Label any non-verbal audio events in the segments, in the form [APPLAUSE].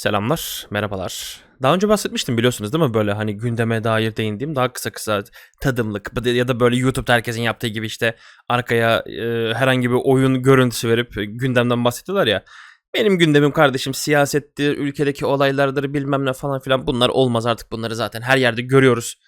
Selamlar, merhabalar. Daha önce bahsetmiştim biliyorsunuz değil mi? Böyle hani gündeme dair değindiğim daha kısa kısa tadımlık ya da böyle YouTube'da herkesin yaptığı gibi işte arkaya e, herhangi bir oyun görüntüsü verip gündemden bahsediyorlar ya. Benim gündemim kardeşim siyasettir, ülkedeki olaylardır bilmem ne falan filan bunlar olmaz artık bunları zaten her yerde görüyoruz.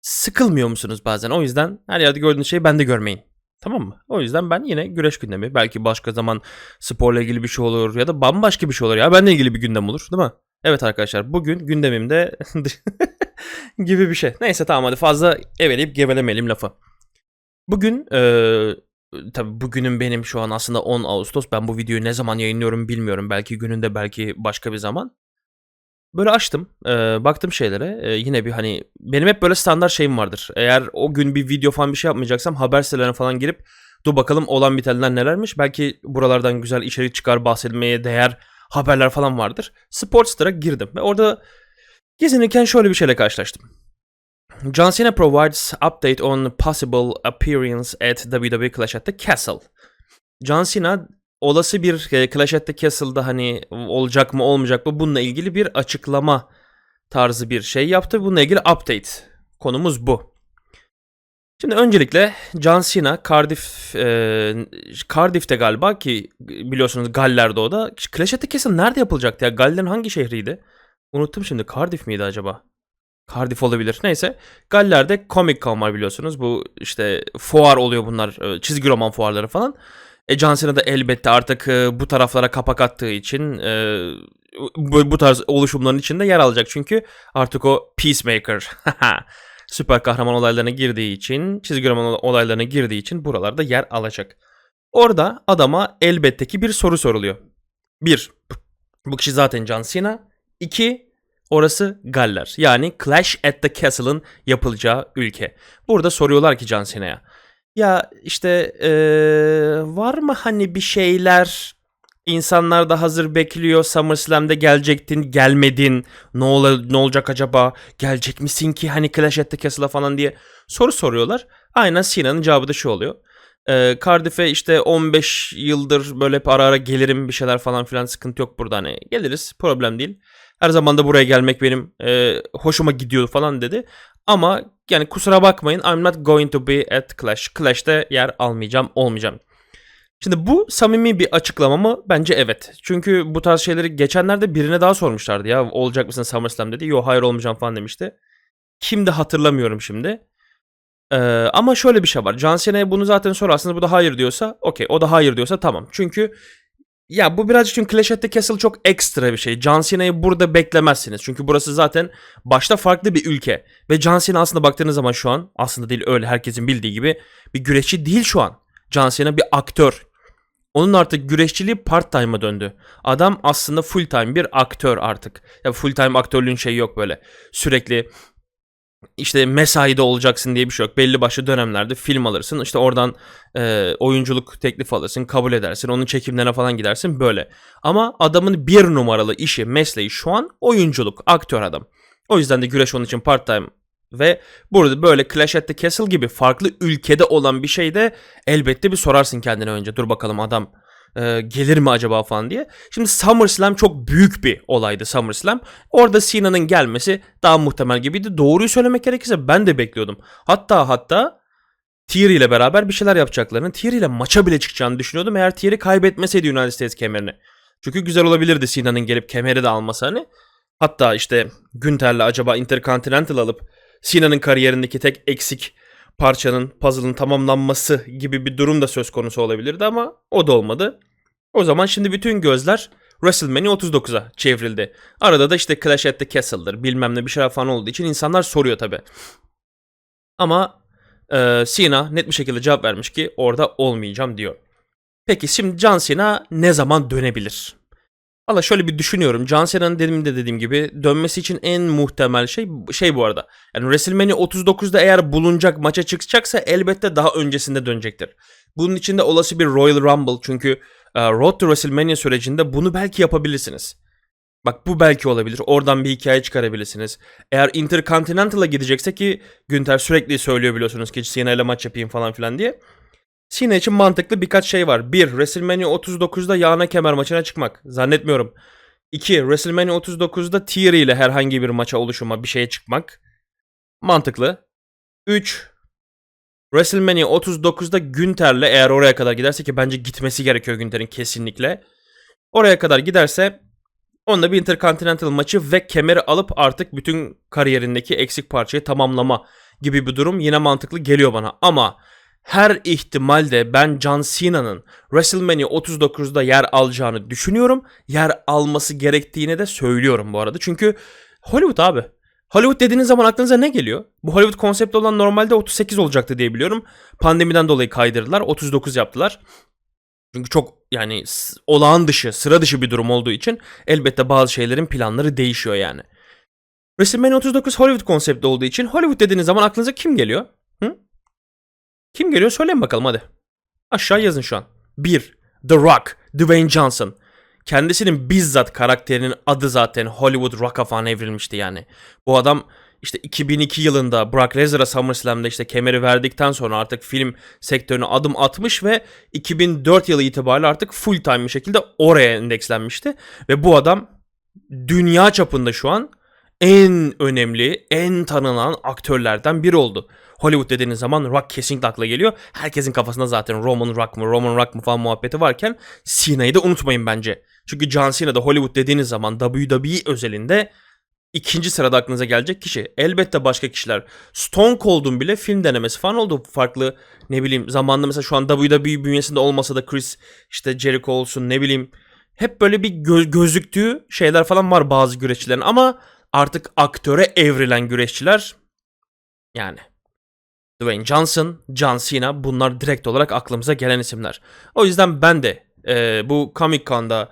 Sıkılmıyor musunuz bazen? O yüzden her yerde gördüğünüz şeyi ben de görmeyin. Tamam mı? O yüzden ben yine güreş gündemi. Belki başka zaman sporla ilgili bir şey olur ya da bambaşka bir şey olur ya. Benle ilgili bir gündem olur değil mi? Evet arkadaşlar bugün gündemimde [LAUGHS] gibi bir şey. Neyse tamam hadi fazla eveleyip gevelemeyelim lafı. Bugün ee, tabii bugünün benim şu an aslında 10 Ağustos. Ben bu videoyu ne zaman yayınlıyorum bilmiyorum. Belki gününde belki başka bir zaman. Böyle açtım, eee, baktım şeylere. Eee, yine bir hani benim hep böyle standart şeyim vardır. Eğer o gün bir video falan bir şey yapmayacaksam haber sitelerine falan girip dur bakalım olan bitenler nelermiş. Belki buralardan güzel içerik çıkar, bahsedilmeye değer haberler falan vardır. Sportster'a girdim ve orada gezinirken şöyle bir şeyle karşılaştım. John Cena provides update on possible appearance at WWE Clash at the Castle. John Cena olası bir e, Clash at the Castle'da hani olacak mı olmayacak mı bununla ilgili bir açıklama tarzı bir şey yaptı. Bununla ilgili update. Konumuz bu. Şimdi öncelikle John Cena Cardiff e, Cardiff'te galiba ki biliyorsunuz Galler'de o da. Clash at the Castle nerede yapılacaktı ya? Galler'in hangi şehriydi? Unuttum şimdi. Cardiff miydi acaba? Cardiff olabilir. Neyse. Galler'de Comic Con var biliyorsunuz. Bu işte fuar oluyor bunlar. e, Çizgi roman fuarları falan. E John Cena da elbette artık e, bu taraflara kapak attığı için e, bu, bu tarz oluşumların içinde yer alacak. Çünkü artık o Peacemaker [LAUGHS] süper kahraman olaylarına girdiği için, çizgi roman olaylarına girdiği için buralarda yer alacak. Orada adama elbette ki bir soru soruluyor. Bir, bu kişi zaten John Cena. İki, orası Galler. Yani Clash at the Castle'ın yapılacağı ülke. Burada soruyorlar ki John Cena'ya. Ya işte eee, var mı hani bir şeyler insanlar da hazır bekliyor SummerSlam'de gelecektin gelmedin ne, ola, ne olacak acaba gelecek misin ki hani Clash at the Castle'a falan diye soru soruyorlar. Aynen Sina'nın cevabı da şu oluyor. Eee Cardiff'e işte 15 yıldır böyle hep ara ara gelirim bir şeyler falan filan sıkıntı yok burada hani geliriz problem değil. Her zaman da buraya gelmek benim eee, hoşuma gidiyor falan dedi. Ama yani kusura bakmayın I'm not going to be at Clash. Clash'te yer almayacağım, olmayacağım. Şimdi bu samimi bir açıklama mı? Bence evet. Çünkü bu tarz şeyleri geçenlerde birine daha sormuşlardı ya olacak mısın SummerSlam dedi. Yo hayır olmayacağım falan demişti. Kimdi hatırlamıyorum şimdi. Ee, ama şöyle bir şey var. John Cena'ya bunu zaten sorarsınız. Bu da hayır diyorsa okey. O da hayır diyorsa tamam. Çünkü ya bu birazcık çünkü Clash at the Castle çok ekstra bir şey. John Cena'yı burada beklemezsiniz. Çünkü burası zaten başta farklı bir ülke. Ve John Cena aslında baktığınız zaman şu an aslında değil öyle herkesin bildiği gibi bir güreşçi değil şu an. John Cena bir aktör. Onun artık güreşçiliği part time'a döndü. Adam aslında full time bir aktör artık. Ya full time aktörlüğün şeyi yok böyle. Sürekli işte mesaide olacaksın diye bir şey yok. Belli başlı dönemlerde film alırsın. İşte oradan e, oyunculuk teklif alırsın, kabul edersin. Onun çekimlerine falan gidersin böyle. Ama adamın bir numaralı işi, mesleği şu an oyunculuk, aktör adam. O yüzden de güreş onun için part time ve burada böyle Clash at the Castle gibi farklı ülkede olan bir şeyde elbette bir sorarsın kendine önce. Dur bakalım adam e, gelir mi acaba falan diye. Şimdi SummerSlam çok büyük bir olaydı SummerSlam. Orada Cena'nın gelmesi daha muhtemel gibiydi. Doğruyu söylemek gerekirse ben de bekliyordum. Hatta hatta Theory ile beraber bir şeyler yapacaklarını, Theory ile maça bile çıkacağını düşünüyordum. Eğer Theory kaybetmeseydi United States kemerini. Çünkü güzel olabilirdi Cena'nın gelip kemeri de alması hani. Hatta işte Günter'le acaba Intercontinental alıp Cena'nın kariyerindeki tek eksik parçanın, puzzle'ın tamamlanması gibi bir durum da söz konusu olabilirdi ama o da olmadı. O zaman şimdi bütün gözler WrestleMania 39'a çevrildi. Arada da işte Clash at the Castle'dır bilmem ne bir şeyler falan olduğu için insanlar soruyor tabi. Ama e, Cena net bir şekilde cevap vermiş ki orada olmayacağım diyor. Peki şimdi John Cena ne zaman dönebilir? Valla şöyle bir düşünüyorum. John Cena'nın dediğim de dediğim gibi dönmesi için en muhtemel şey şey bu arada. Yani WrestleMania 39'da eğer bulunacak maça çıkacaksa elbette daha öncesinde dönecektir. Bunun içinde olası bir Royal Rumble çünkü e, Road to WrestleMania sürecinde bunu belki yapabilirsiniz. Bak bu belki olabilir. Oradan bir hikaye çıkarabilirsiniz. Eğer Intercontinental'a gidecekse ki Günter sürekli söylüyor biliyorsunuz ki Cena ile maç yapayım falan filan diye. Cena için mantıklı birkaç şey var. Bir, WrestleMania 39'da yağına kemer maçına çıkmak. Zannetmiyorum. 2. WrestleMania 39'da Theory ile herhangi bir maça oluşuma bir şeye çıkmak. Mantıklı. 3. WrestleMania 39'da Günter'le eğer oraya kadar giderse ki bence gitmesi gerekiyor Günter'in kesinlikle. Oraya kadar giderse onunla bir Intercontinental maçı ve kemeri alıp artık bütün kariyerindeki eksik parçayı tamamlama gibi bir durum yine mantıklı geliyor bana. Ama her ihtimalde ben John Cena'nın WrestleMania 39'da yer alacağını düşünüyorum. Yer alması gerektiğini de söylüyorum bu arada. Çünkü Hollywood abi. Hollywood dediğiniz zaman aklınıza ne geliyor? Bu Hollywood konsepti olan normalde 38 olacaktı diye biliyorum. Pandemiden dolayı kaydırdılar. 39 yaptılar. Çünkü çok yani olağan dışı, sıra dışı bir durum olduğu için elbette bazı şeylerin planları değişiyor yani. WrestleMania 39 Hollywood konsepti olduğu için Hollywood dediğiniz zaman aklınıza kim geliyor? Kim geliyor söyleyin bakalım hadi. Aşağı yazın şu an. 1. The Rock, Dwayne Johnson. Kendisinin bizzat karakterinin adı zaten Hollywood Rock'a falan evrilmişti yani. Bu adam işte 2002 yılında Brock Lesnar'a SummerSlam'da işte kemeri verdikten sonra artık film sektörüne adım atmış ve 2004 yılı itibariyle artık full time bir şekilde oraya endekslenmişti. Ve bu adam dünya çapında şu an en önemli, en tanınan aktörlerden biri oldu. Hollywood dediğiniz zaman Rock kesinlikle akla geliyor. Herkesin kafasında zaten Roman Rock mı, Roman Rock mı falan muhabbeti varken Cena'yı da unutmayın bence. Çünkü John Cena da Hollywood dediğiniz zaman WWE özelinde ikinci sırada aklınıza gelecek kişi. Elbette başka kişiler. Stone Cold'un bile film denemesi falan oldu. Farklı ne bileyim zamanında mesela şu an WWE bünyesinde olmasa da Chris işte Jericho olsun ne bileyim. Hep böyle bir gö- gözüktüğü şeyler falan var bazı güreşçilerin ama artık aktöre evrilen güreşçiler yani Dwayne Johnson, John Cena bunlar direkt olarak aklımıza gelen isimler. O yüzden ben de e, bu Comic Con'da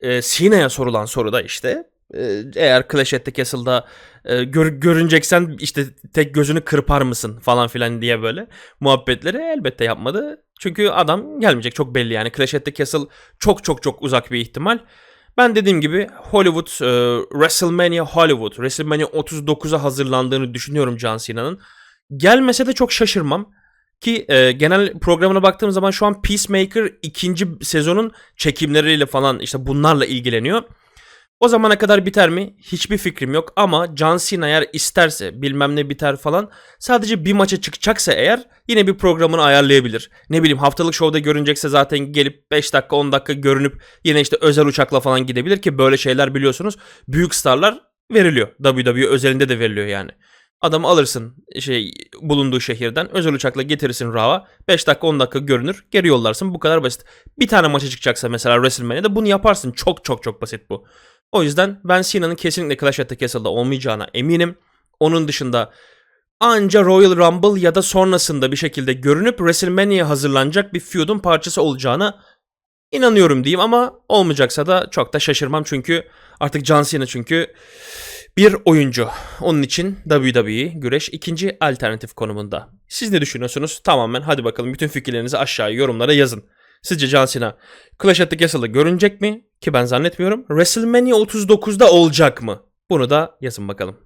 e, Cena'ya sorulan soruda işte e, eğer Clash at the Castle'da e, gör, görüneceksen işte tek gözünü kırpar mısın falan filan diye böyle muhabbetleri elbette yapmadı. Çünkü adam gelmeyecek çok belli yani Clash at the Castle çok çok çok uzak bir ihtimal. Ben dediğim gibi Hollywood, e, WrestleMania Hollywood, WrestleMania 39'a hazırlandığını düşünüyorum John Cena'nın. Gelmese de çok şaşırmam. Ki e, genel programına baktığım zaman şu an Peacemaker ikinci sezonun çekimleriyle falan işte bunlarla ilgileniyor. O zamana kadar biter mi? Hiçbir fikrim yok ama John Cena eğer isterse bilmem ne biter falan sadece bir maça çıkacaksa eğer yine bir programını ayarlayabilir. Ne bileyim haftalık şovda görünecekse zaten gelip 5 dakika 10 dakika görünüp yine işte özel uçakla falan gidebilir ki böyle şeyler biliyorsunuz büyük starlar veriliyor. WWE özelinde de veriliyor yani. Adamı alırsın şey bulunduğu şehirden özel uçakla getirirsin Raw'a 5 dakika 10 dakika görünür geri yollarsın bu kadar basit. Bir tane maça çıkacaksa mesela WrestleMania'da bunu yaparsın çok çok çok basit bu. O yüzden ben Cena'nın kesinlikle Clash at the Castle'da olmayacağına eminim. Onun dışında anca Royal Rumble ya da sonrasında bir şekilde görünüp WrestleMania'ya hazırlanacak bir feud'un parçası olacağına inanıyorum diyeyim ama olmayacaksa da çok da şaşırmam çünkü artık John Cena çünkü bir oyuncu. Onun için WWE güreş ikinci alternatif konumunda. Siz ne düşünüyorsunuz? Tamamen hadi bakalım bütün fikirlerinizi aşağıya yorumlara yazın. Sizce John Cena Clash at the Castle'da görünecek mi? Ki ben zannetmiyorum. WrestleMania 39'da olacak mı? Bunu da yazın bakalım.